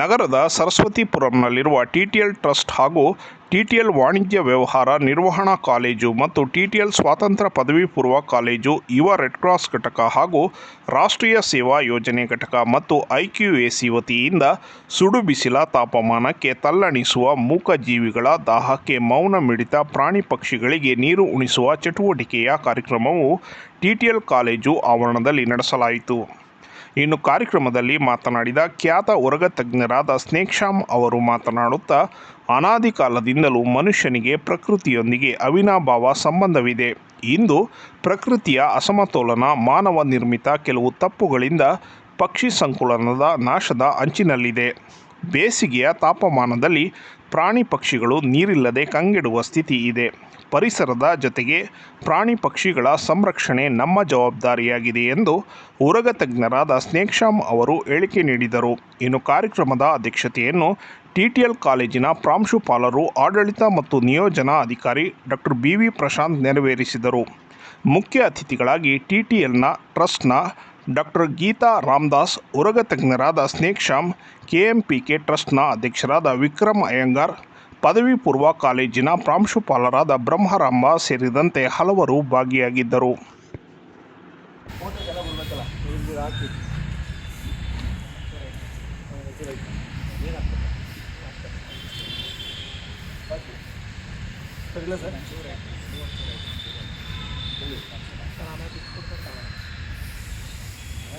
ನಗರದ ಸರಸ್ವತಿಪುರಂನಲ್ಲಿರುವ TTL trust ಹಾಗೂ ಟಿಟಿಎಲ್ ವಾಣಿಜ್ಯ ವ್ಯವಹಾರ ನಿರ್ವಹಣಾ ಕಾಲೇಜು ಮತ್ತು ಟಿಟಿಎಲ್ ಸ್ವಾತಂತ್ರ್ಯ ಪದವಿ ಪೂರ್ವ ಕಾಲೇಜು, ಯುವ ರೆಡ್ ಕ್ರಾಸ್ ಘಟಕ ಹಾಗೂ ರಾಷ್ಟ್ರೀಯ ಸೇವಾ ಯೋಜನೆ ಘಟಕ ಮತ್ತು ಐಕ್ಯುಎಸಿ ವತಿಯಿಂದ ಸುಡು ಬಿಸಿಲ ತಾಪಮಾನಕ್ಕೆ ತಲ್ಲಣಿಸುವ ಮೂಕಜೀವಿಗಳ ದಾಹಕ್ಕೆ ಮೌನ ಮಿಡಿತ ಪ್ರಾಣಿ ಪಕ್ಷಿಗಳಿಗೆ ನೀರು ಉಣಿಸುವ ಚಟುವಟಿಕೆಯ ಕಾರ್ಯಕ್ರಮವು ಟಿಟಿಎಲ್ ಕಾಲೇಜು ಆವರಣದಲ್ಲಿ ನಡೆಸಲಾಯಿತು. ಇನ್ನು ಕಾರ್ಯಕ್ರಮದಲ್ಲಿ ಮಾತನಾಡಿದ ಖ್ಯಾತ ಹೊರಗ ತಜ್ಞರಾದ ಸ್ನೇಕ್ಷಾಮ್ ಅವರು ಮಾತನಾಡುತ್ತಾ, ಅನಾದಿ ಕಾಲದಿಂದಲೂ ಮನುಷ್ಯನಿಗೆ ಪ್ರಕೃತಿಯೊಂದಿಗೆ ಅವಿನಾಭಾವ ಸಂಬಂಧವಿದೆ. ಇಂದು ಪ್ರಕೃತಿಯ ಅಸಮತೋಲನ, ಮಾನವ ನಿರ್ಮಿತ ಕೆಲವು ತಪ್ಪುಗಳಿಂದ ಪಕ್ಷಿ ಸಂಕುಲನದ ನಾಶದ ಅಂಚಿನಲ್ಲಿದೆ. ಬೇಸಿಗೆಯ ತಾಪಮಾನದಲ್ಲಿ ಪ್ರಾಣಿ ಪಕ್ಷಿಗಳು ನೀರಿಲ್ಲದೆ ಕಂಗೆಡುವ ಸ್ಥಿತಿ ಇದೆ. ಪರಿಸರದ ಜೊತೆಗೆ ಪ್ರಾಣಿ ಪಕ್ಷಿಗಳ ಸಂರಕ್ಷಣೆ ನಮ್ಮ ಜವಾಬ್ದಾರಿಯಾಗಿದೆ ಎಂದು ಉರಗ ತಜ್ಞರಾದ ಸ್ನೇಕ್ಶಾಮ್ ಅವರು ಹೇಳಿಕೆ ನೀಡಿದರು. ಇನ್ನು ಕಾರ್ಯಕ್ರಮದ ಅಧ್ಯಕ್ಷತೆಯನ್ನು ಟಿಟಿಎಲ್ ಕಾಲೇಜಿನ ಪ್ರಾಂಶುಪಾಲರು ಆಡಳಿತ ಮತ್ತು ನಿಯೋಜನಾ ಅಧಿಕಾರಿ ಡಾಕ್ಟರ್ ಬಿ ವಿ ಪ್ರಶಾಂತ್ ನೆರವೇರಿಸಿದರು. ಮುಖ್ಯ ಅತಿಥಿಗಳಾಗಿ ಟಿಟಿಎಲ್ನ ಟ್ರಸ್ಟ್ನ ಡಾಕ್ಟರ್ ಗೀತಾ ರಾಮದಾಸ್, ಉರಗ ತಜ್ಞರಾದ ಸ್ನೇಕ್ ಶ್ಯಾಮ್, ಕೆಎಂಪಿಕೆ ಟ್ರಸ್ಟ್ನ ಅಧ್ಯಕ್ಷರಾದ ವಿಕ್ರಮ್ ಅಯ್ಯಂಗಾರ್, ಪದವಿ ಪೂರ್ವ ಕಾಲೇಜಿನ ಪ್ರಾಂಶುಪಾಲರಾದ ಬ್ರಹ್ಮರಾಂಬ ಸೇರಿದಂತೆ ಹಲವರು ಭಾಗಿಯಾಗಿದ್ದರು.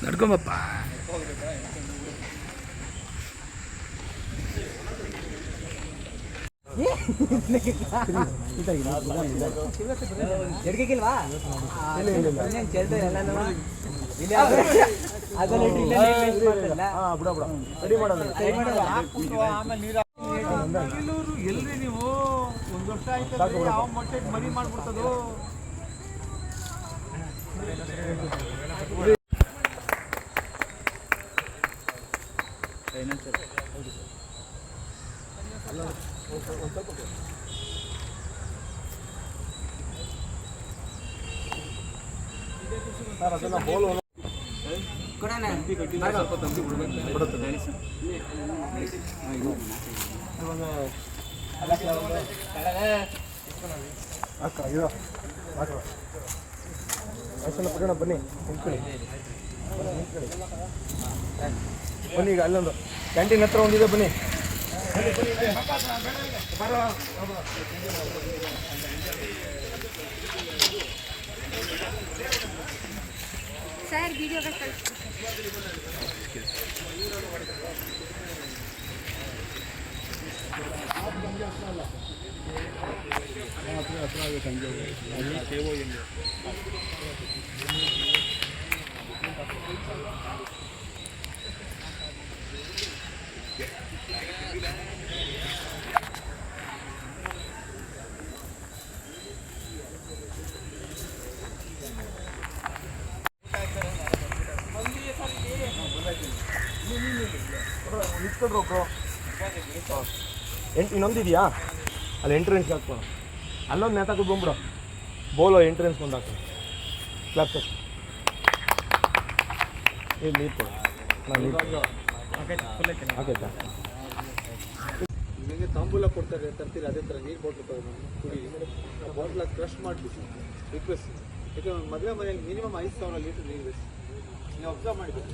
ಬಿಡ ಮಾಡೋದು ಎಲ್ರಿ ನೀವು ಒಂದ್ ವರ್ಷ ಆಯ್ತು ಯಾವ ಮೊಟ್ಟೆ ಮರಿ ಮಾಡ್ಬಿಡ್ತದು ಸರ್ ಅದನ್ನ ಬೋಲು ಹಾಕ ಇದು ಹಾಕ ಪಟ್ಟಣ ಬನ್ನಿ ನಿಂತ್ಕೊಳ್ಳಿ ನಿಂತ್ಕೊಳ್ಳಿ. ಬನ್ನಿ ಈಗ ಅಲ್ಲೊಂದು ಕ್ಯಾಂಟೀನ್ ಹತ್ರ ಒಂದಿದೆ, ಬನ್ನಿ ಸರ್ ವಿಡಿಯೋ ಕಳಿಸಿ ನಿಂತ್ಕೊಂಡ್ರು ಬ್ರೋ ಎಂಟು ಇನ್ನೊಂದಿದೆಯಾ ಅಲ್ಲಿ ಎಂಟ್ರೆನ್ಸ್ ಹಾಕ್ಬೋದು ಅಲ್ಲೊಂದು ನೇತಾಕು ಬಂದ್ಬಿಡು. ಬೋಲೋ ಎಂಟ್ರೆನ್ಸ್ ಒಂದು ಹಾಕು. ಕ್ಲಾಪ್ ಸರ್ ಇಲ್ಲಿ ನೀರು ಕೊಡು ನಾನು ನೀರು ಕೊಡು. ಹಾಕೈತಾ ತಾಂಬೂಲ ಕೊಡ್ತಾರೆ ತರ್ತೀರಿ ಅದೇ ಥರ ನೀರು ಬಾಟ್ಲು ಕುಡಿ ಬಾಟ್ಲ ಕ್ರಶ್ ಮಾಡಿಬಿಟ್ಟು ರಿಕ್ವೆಸ್ಟ್ ಯಾಕಂದ್ರೆ ಮದುವೆ ಮನೆಯಲ್ಲಿ ಮಿನಿಮಮ್ ಐದು ಸಾವಿರ ಲೀಟರ್ ನೀರು ಬೇಕು. ನೀವು ಅಬ್ಸರ್ವ್ ಮಾಡಿಬೇಕು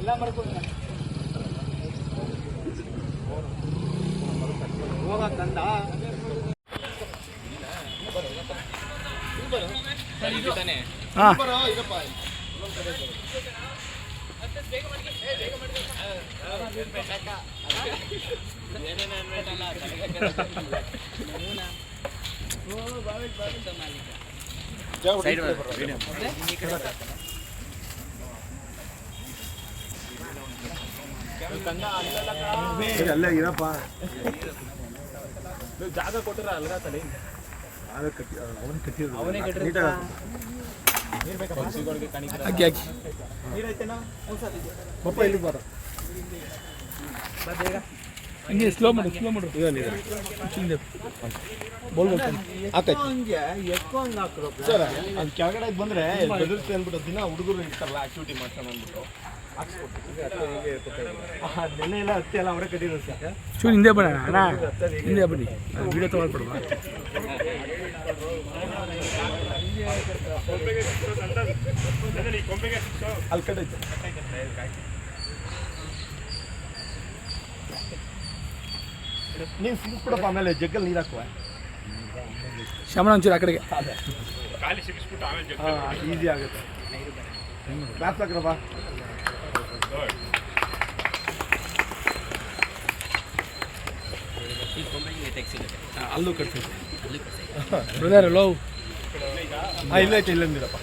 ಎಲ್ಲ ಹೋಗ ತಂದ ಹಾಂ ಬರೋ ಇದಪ್ಪ ಅಲ್ಲೇ ಇರಪ್ಪ ಜಾಗ ಕೊಟ್ಟರೆ ಅಲ್ಗ ತಲೆ ಕಟ್ಟಿ ಅವನು ಕಟ್ಟಿರೋದು ಅವನೇ ಕಟ್ಟಿರೋ ಹಾಕಿ ಹಾಕಿ. ಪಪ್ಪ ಇಲ್ಲಿ ಬರ. ಹಂಗೆ ಸ್ಲೋ ಮಾಡು ಸ್ಲೋ ಮಾಡು. ಈಗ ನೀರು. ಹಿಂದೆ. ಬೋಲ್ ಬೋಲ್ ಆಕೈತಿ ಹಂಗೆ ಎಕ್ಕೋ ಹಂಗೆ ಹಾಕ್ರು ಸರ್ ಅದು ಕೆಳಗಡೆ ಬಂದ್ರೆ ಬೆದರ್ಸಿ ಅಂದ್ಬಿಟ್ಟು ದಿನ ಹುಡುಗರು ಇರ್ತಾರಲ್ಲ ಆಕ್ಟಿವಿಟಿ ಮಾಡ್ತಾನೆ ಅಂದ್ಬಿಟ್ಟು. ಚೂರು ಹಿಂದೆ ಬಣ್ಣ ಅಣ್ಣ ಹಿಂದೆ ಬನ್ನಿ. ವಿಡಿಯೋ ತೊಗೊಳ್ಕೊಡುವ ಅಲ್ಲಿ ಕಡೆ ಐತೆ ನೀನು ಸಿಗಿಸ್ಬಿಡಪ್ಪ ಆಮೇಲೆ ಜಗ್ಗಲ್ಲಿ ನೀರು ಹಾಕುವ ಶಮನ ಒಂಚೂರು ಆ ಕಡೆಗೆ. ಹಾಂ ಈಸಿ ಆಗುತ್ತೆ. ಕ್ಲಾಸ್ ಹಾಕ್ರಪ್ಪ ಅಲ್ಲೂ ಕಟ್ತೀನಿ ಬ್ರದರ್ ಲವ್ ಹಾಂ ಇಲ್ಲ ಐತೆ ಇಲ್ಲಂದಿರಪ್ಪ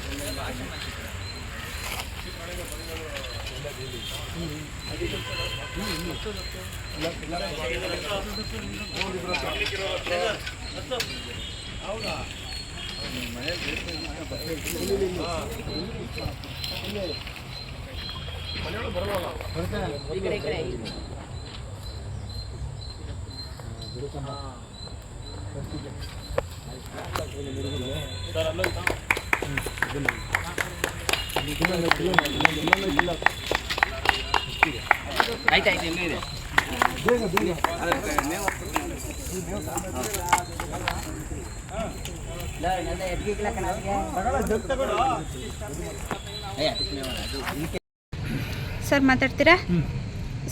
ಸರ್ ಮಾತಾಡ್ತೀರಾ?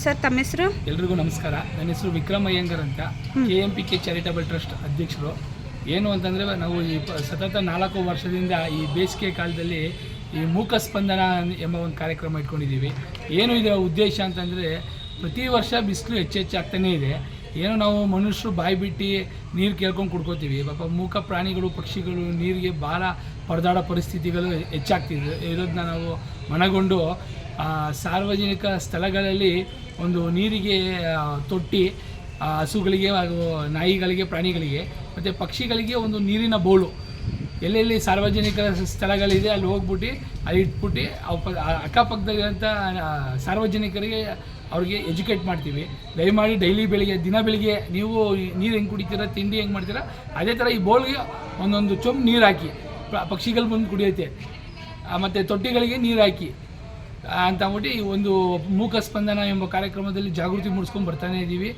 ಸರ್ ತಮ್ಮ ಹೆಸರು? ಎಲ್ರಿಗೂ ನಮಸ್ಕಾರ. ನನ್ನ ಹೆಸರು ವಿಕ್ರಮ್ ಅಯ್ಯಂಗರ್ ಅಂತ. K M P K charitable trust ಅಧ್ಯಕ್ಷರು. ಏನು ಅಂತಂದರೆ ನಾವು ಈ ಸತತ ನಾಲ್ಕು ವರ್ಷದಿಂದ ಈ ಬೇಸಿಗೆ ಕಾಲದಲ್ಲಿ ಈ ಮೂಕ ಸ್ಪಂದನ ಎಂಬ ಒಂದು ಕಾರ್ಯಕ್ರಮ ಇಟ್ಕೊಂಡಿದ್ದೀವಿ. ಏನು ಇದರ ಉದ್ದೇಶ ಅಂತಂದರೆ ಪ್ರತಿ ವರ್ಷ ಬಿಸಿಲು ಹೆಚ್ಚೆಚ್ಚಾಗ್ತಾನೇ ಇದೆ. ಏನೋ ನಾವು ಮನುಷ್ಯರು ಬಾಯಿ ಬಿಟ್ಟು ನೀರು ಕೇಳ್ಕೊಂಡು ಕುಡ್ಕೋತೀವಿ. ಪಾಪ ಮೂಕ ಪ್ರಾಣಿಗಳು, ಪಕ್ಷಿಗಳು ನೀರಿಗೆ ಭಾಳ ಪರದಾಡೋ ಪರಿಸ್ಥಿತಿಗಳು ಹೆಚ್ಚಾಗ್ತಿದೆ. ಇರೋದನ್ನ ನಾವು ಮನಗೊಂಡು ಸಾರ್ವಜನಿಕ ಸ್ಥಳಗಳಲ್ಲಿ ಒಂದು ನೀರಿಗೆ ತೊಟ್ಟಿ ಹಸುಗಳಿಗೆ ಹಾಗೂ ನಾಯಿಗಳಿಗೆ, ಪ್ರಾಣಿಗಳಿಗೆ ಮತ್ತು ಪಕ್ಷಿಗಳಿಗೆ ಒಂದು ನೀರಿನ ಬೋಳು. ಎಲ್ಲೆಲ್ಲಿ ಸಾರ್ವಜನಿಕ ಸ್ಥಳಗಳಿದೆ, ಅಲ್ಲಿ ಹೋಗ್ಬಿಟ್ಟು, ಅಲ್ಲಿ ಇಟ್ಬಿಟ್ಟು, ಅವು ಪ ಅಕ್ಕಪಕ್ಕದಲ್ಲಿರೋಂಥ ಸಾರ್ವಜನಿಕರಿಗೆ ಅವ್ರಿಗೆ ಎಜುಕೇಟ್ ಮಾಡ್ತೀವಿ. ದಯಮಾಡಿ ಡೈಲಿ ಬೆಳಿಗ್ಗೆ, ದಿನ ಬೆಳಿಗ್ಗೆ ನೀವು ನೀರು ಹೆಂಗೆ ಕುಡಿತೀರ, ತಿಂಡಿ ಹೆಂಗೆ ಮಾಡ್ತೀರಾ, ಅದೇ ಥರ ಈ ಬೋಳ್ಗೆ ಒಂದೊಂದು ಚೊಂಬು ನೀರು ಹಾಕಿ. ಪಕ್ಷಿಗಳು ಬಂದು ಕುಡಿಯುತ್ತೆ. ಮತ್ತು ತೊಟ್ಟಿಗಳಿಗೆ ನೀರು ಹಾಕಿ. ಅಂತ ಅಂದ್ಬಿಟ್ಟು ಈ ಒಂದು ಮೂಕ ಸ್ಪಂದನ ಎಂಬ ಕಾರ್ಯಕ್ರಮದಲ್ಲಿ ಜಾಗೃತಿ ಮೂಡಿಸ್ಕೊಂಡು ಬರ್ತಾನೆ ಇದ್ದೀವಿ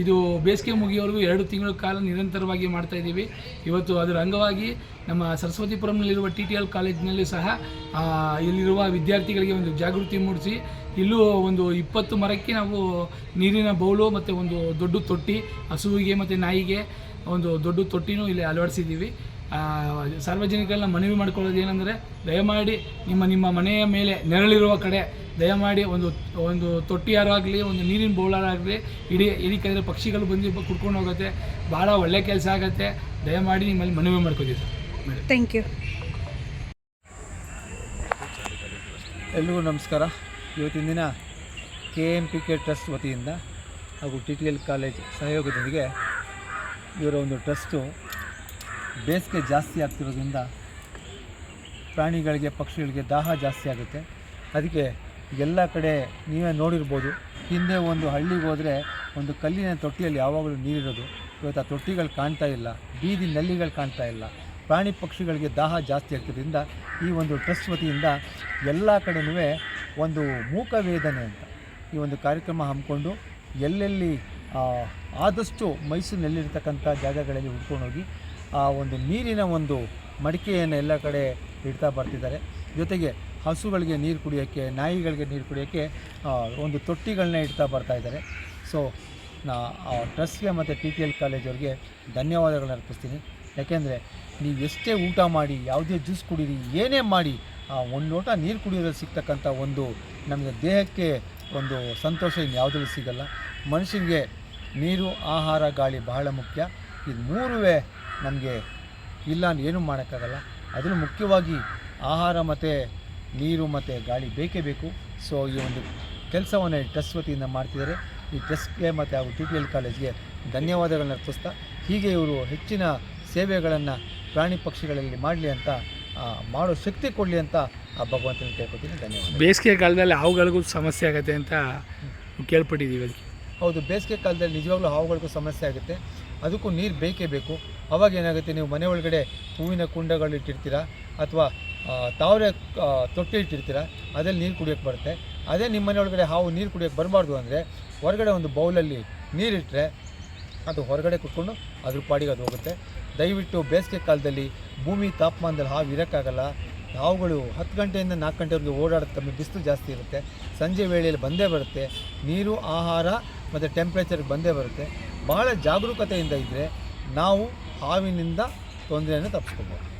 ಇದು ಬೇಸಿಗೆ ಮುಗಿಯೋವರೆಗೂ ಎರಡು ತಿಂಗಳ ಕಾಲ ನಿರಂತರವಾಗಿ ಮಾಡ್ತಾ ಇದ್ದೀವಿ. ಇವತ್ತು ಅದರ ಅಂಗವಾಗಿ ನಮ್ಮ ಸರಸ್ವತಿಪುರಂನಲ್ಲಿರುವ ಟಿ ಟಿ ಎಲ್ ಕಾಲೇಜಿನಲ್ಲಿ ಸಹ ಇಲ್ಲಿರುವ ವಿದ್ಯಾರ್ಥಿಗಳಿಗೆ ಒಂದು ಜಾಗೃತಿ ಮೂಡಿಸಿ, ಇಲ್ಲೂ ಒಂದು ಇಪ್ಪತ್ತು ಮರಕ್ಕೆ ನಾವು ನೀರಿನ ಬೌಲು ಮತ್ತು ಒಂದು ದೊಡ್ಡ ತೊಟ್ಟಿ, ಹಸುವಿಗೆ ಮತ್ತು ನಾಯಿಗೆ ಒಂದು ದೊಡ್ಡ ತೊಟ್ಟಿನೂ ಇಲ್ಲಿ ಅಳವಡಿಸಿದ್ದೀವಿ. ಸಾರ್ವಜನಿಕರನ್ನ ಮನವಿ ಮಾಡ್ಕೊಳ್ಳೋದು ಏನಂದರೆ ದಯಮಾಡಿ ನಿಮ್ಮ ನಿಮ್ಮ ಮನೆಯ ಮೇಲೆ ನೆರಳಿರುವ ಕಡೆ ದಯಮಾಡಿ ಒಂದು ಒಂದು ತೊಟ್ಟಿಯಾರಾಗಲಿ ಒಂದು ನೀರಿನ ಬೌಲಾರಾಗಲಿ ಇಡೀ ಇಡೀಕಂದರೆ ಪಕ್ಷಿಗಳು ಬಂದು ಕುಡ್ಕೊಂಡು ಹೋಗುತ್ತೆ ಭಾಳ ಒಳ್ಳೆ ಕೆಲಸ ಆಗುತ್ತೆ. ದಯಮಾಡಿ ನಿಮ್ಮಲ್ಲಿ ಮನವಿ ಮಾಡ್ಕೋತೀವಿ ಸರ್. ಥ್ಯಾಂಕ್ ಯು ಎಲ್ರಿಗೂ ನಮಸ್ಕಾರ. ಇವತ್ತಿನ ದಿನ K M P K trust ವತಿಯಿಂದ ಹಾಗೂ ಟಿ ಟಿ ಎಲ್ ಕಾಲೇಜ್ ಸಹಯೋಗದೊಂದಿಗೆ ಇವರ ಒಂದು ಟ್ರಸ್ಟು ಬೇಸಿಗೆ ಜಾಸ್ತಿ ಆಗ್ತಿರೋದ್ರಿಂದ ಪ್ರಾಣಿಗಳಿಗೆ, ಪಕ್ಷಿಗಳಿಗೆ ದಾಹ ಜಾಸ್ತಿ ಆಗುತ್ತೆ. ಅದಕ್ಕೆ ಎಲ್ಲ ಕಡೆ ನೀವೇ ನೋಡಿರ್ಬೋದು. ಹಿಂದೆ ಒಂದು ಹಳ್ಳಿಗೆ ಹೋದರೆ ಒಂದು ಕಲ್ಲಿನ ತೊಟ್ಟಿಯಲ್ಲಿ ಯಾವಾಗಲೂ ನೀರಿರೋದು. ಇವತ್ತು ಆ ತೊಟ್ಟಿಗಳು ಕಾಣ್ತಾ ಇಲ್ಲ. ಬೀದಿ ನಲ್ಲಿಗಳು ಕಾಣ್ತಾ ಇಲ್ಲ. ಪ್ರಾಣಿ ಪಕ್ಷಿಗಳಿಗೆ ದಾಹ ಜಾಸ್ತಿ ಆಗ್ತಿದ್ದರಿಂದ ಈ ಒಂದು ಟ್ರಸ್ಟ್ ವತಿಯಿಂದ ಎಲ್ಲ ಕಡೆನೂ ಒಂದು ಮೂಕವೇದನೆ ಅಂತ ಈ ಒಂದು ಕಾರ್ಯಕ್ರಮ ಹಮ್ಮಿಕೊಂಡು ಎಲ್ಲೆಲ್ಲಿ ಆದಷ್ಟು ಮೈಸೂರಿನಲ್ಲಿರ್ತಕ್ಕಂಥ ಜಾಗಗಳಲ್ಲಿ ಹುಡ್ಕೊಂಡು ಹೋಗಿ ಆ ಒಂದು ನೀರಿನ ಒಂದು ಮಡಿಕೆಯನ್ನು ಎಲ್ಲ ಕಡೆ ಇಡ್ತಾ ಬರ್ತಿದ್ದಾರೆ. ಜೊತೆಗೆ ಹಸುಗಳಿಗೆ ನೀರು ಕುಡಿಯೋಕ್ಕೆ, ನಾಯಿಗಳಿಗೆ ನೀರು ಕುಡಿಯೋಕ್ಕೆ ಒಂದು ತೊಟ್ಟಿಗಳನ್ನ ಇಡ್ತಾ ಬರ್ತಾ ಇದ್ದಾರೆ. ಸೊ ನಾ ಟ್ರಸ್ಟ್ಗೆ ಮತ್ತು ಟಿ ಟಿ ಎಲ್ ಕಾಲೇಜವ್ರಿಗೆ ಧನ್ಯವಾದಗಳನ್ನ ಅರ್ಪಿಸ್ತೀನಿ. ಯಾಕೆಂದರೆ ನೀವು ಎಷ್ಟೇ ಊಟ ಮಾಡಿ, ಯಾವುದೇ ಜ್ಯೂಸ್ ಕುಡೀರಿ, ಏನೇ ಮಾಡಿ, ಆ, ಒಂದು ಲೋಟ ನೀರು ಕುಡಿಯೋದ್ರಲ್ಲಿ ಸಿಗ್ತಕ್ಕಂಥ ಒಂದು ನಮಗೆ ದೇಹಕ್ಕೆ ಒಂದು ಸಂತೋಷ ಇನ್ನು ಯಾವುದ್ರಲ್ಲಿ ಸಿಗಲ್ಲ. ಮನುಷ್ಯನಿಗೆ ನೀರು, ಆಹಾರ, ಗಾಳಿ ಬಹಳ ಮುಖ್ಯ. ಇದು ಮೂರುವೇ ನಮಗೆ ಇಲ್ಲ ಅಂದ್ರೆ ಏನೂ ಮಾಡೋಕ್ಕಾಗಲ್ಲ. ಅದನ್ನು ಮುಖ್ಯವಾಗಿ ಆಹಾರ ಮತ್ತು ನೀರು ಮತ್ತು ಗಾಳಿ ಬೇಕೇ ಬೇಕು. ಸೊ ಈ ಒಂದು ಕೆಲಸವನ್ನು ಟ್ರಸ್ಟ್ ವತಿಯಿಂದ ಮಾಡ್ತಿದ್ದಾರೆ. ಈ ಟ್ರಸ್ಟ್ಗೆ ಮತ್ತು ಹಾಗೂ ಟಿ ಟಿ ಎಲ್ ಕಾಲೇಜ್ಗೆ ಧನ್ಯವಾದಗಳನ್ನ ಅರ್ಪಿಸ್ತಾ ಹೀಗೆ ಇವರು ಹೆಚ್ಚಿನ ಸೇವೆಗಳನ್ನು ಪ್ರಾಣಿ ಪಕ್ಷಿಗಳಲ್ಲಿ ಮಾಡಲಿ ಅಂತ ಮಾಡೋ ಶಕ್ತಿ ಕೊಡಲಿ ಅಂತ ಆ ಭಗವಂತನ ಕೇಳ್ಕೊತೀನಿ ಧನ್ಯವಾದ ಬೇಸಿಗೆ ಕಾಲದಲ್ಲಿ ಹಾವುಗಳಿಗೂ ಸಮಸ್ಯೆ ಆಗುತ್ತೆ ಅಂತ ಕೇಳ್ಪಟ್ಟಿದ್ದೀವಿ ಅದಕ್ಕೆ. ಹೌದು ಬೇಸಿಗೆ ಕಾಲದಲ್ಲಿ ನಿಜವಾಗ್ಲೂ ಹಾವುಗಳಿಗೂ ಸಮಸ್ಯೆ ಆಗುತ್ತೆ. ಅದಕ್ಕೂ ನೀರು ಬೇಕೇ ಬೇಕು. ಅವಾಗ ಏನಾಗುತ್ತೆ, ನೀವು ಮನೆ ಒಳಗಡೆ ಹೂವಿನ ಕುಂಡಗಳು ಇಟ್ಟಿರ್ತೀರಾ ಅಥವಾ ತಾವರೆ ತೊಟ್ಟಿ ಇಟ್ಟಿರ್ತೀರಾ, ಅದ್ರಲ್ಲಿ ನೀರು ಕುಡಿಯೋಕ್ಕೆ ಬರುತ್ತೆ. ಅದೇ ನಿಮ್ಮ ಮನೆ ಒಳಗಡೆ ಹಾವು ನೀರು ಕುಡಿಯೋಕ್ಕೆ ಬರಬಾರ್ದು ಅಂದರೆ, ಹೊರಗಡೆ ಒಂದು ಬೌಲಲ್ಲಿ ನೀರಿಟ್ಟರೆ ಅದು ಹೊರಗಡೆ ಕುತ್ಕೊಂಡು ಅದ್ರ ಪಾಡಿಗೆ ಅದು ಹೋಗುತ್ತೆ. ದಯವಿಟ್ಟು ಬೇಸಿಗೆ ಕಾಲದಲ್ಲಿ ಭೂಮಿ ತಾಪಮಾನದಲ್ಲಿ ಹಾವು ಇರೋಕ್ಕಾಗಲ್ಲ. ಹಾವುಗಳು ಹತ್ತು ಗಂಟೆಯಿಂದ ನಾಲ್ಕು ಗಂಟೆವರೆಗೆ ಓಡಾಡೋದು ತಮ್ಮ ಬಿಸಿಲು ಜಾಸ್ತಿ ಇರುತ್ತೆ. ಸಂಜೆ ವೇಳೆಯಲ್ಲಿ ಬಂದೇ ಬರುತ್ತೆ. ನೀರು, ಆಹಾರ ಮತ್ತು ಟೆಂಪ್ರೇಚರ್ಗೆ ಬಂದೇ ಬರುತ್ತೆ. ಬಹಳ ಜಾಗರೂಕತೆಯಿಂದ ಇದ್ದರೆ ನಾವು ಹಾವಿನಿಂದ ತೊಂದರೆಯನ್ನು ತಪ್ಪಿಸ್ಕೊಬೋದು.